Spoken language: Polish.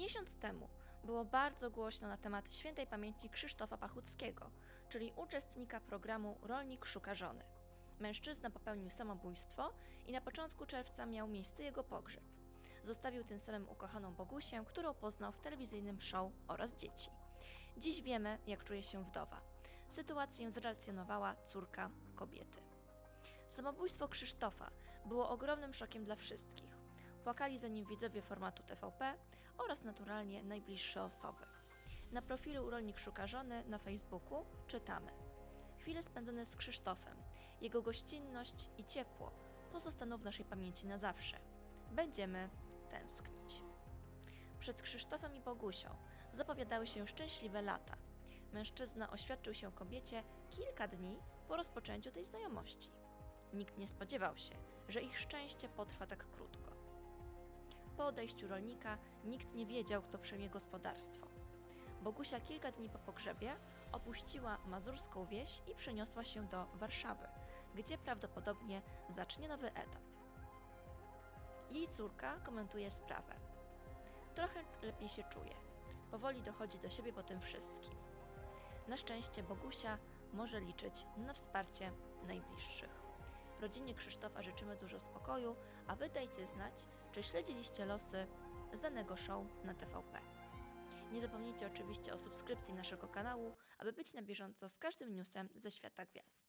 Miesiąc temu było bardzo głośno na temat świętej pamięci Krzysztofa Pachuckiego, czyli uczestnika programu Rolnik szuka żony. Mężczyzna popełnił samobójstwo i na początku czerwca miał miejsce jego pogrzeb. Zostawił tym samym ukochaną Bogusię, którą poznał w telewizyjnym show oraz dzieci. Dziś wiemy, jak czuje się wdowa. Sytuację zrelacjonowała córka kobiety. Samobójstwo Krzysztofa było ogromnym szokiem dla wszystkich. Płakali za nim widzowie formatu TVP oraz naturalnie najbliższe osoby. Na profilu Rolnik Szuka Żony na Facebooku czytamy Chwile spędzone z Krzysztofem, jego gościnność i ciepło pozostaną w naszej pamięci na zawsze. Będziemy tęsknić. Przed Krzysztofem i Bogusią zapowiadały się szczęśliwe lata. Mężczyzna oświadczył się kobiecie kilka dni po rozpoczęciu tej znajomości. Nikt nie spodziewał się, że ich szczęście potrwa tak krótko. Po odejściu rolnika nikt nie wiedział, kto przejmie gospodarstwo. Bogusia kilka dni po pogrzebie opuściła mazurską wieś i przeniosła się do Warszawy, gdzie prawdopodobnie zacznie nowy etap. Jej córka komentuje sprawę. Trochę lepiej się czuje. Powoli dochodzi do siebie po tym wszystkim. Na szczęście Bogusia może liczyć na wsparcie najbliższych. Rodzinie Krzysztofa życzymy dużo spokoju, a wy dajcie znać, czy śledziliście losy z danego show na TVP. Nie zapomnijcie oczywiście o subskrypcji naszego kanału, aby być na bieżąco z każdym newsem ze świata gwiazd.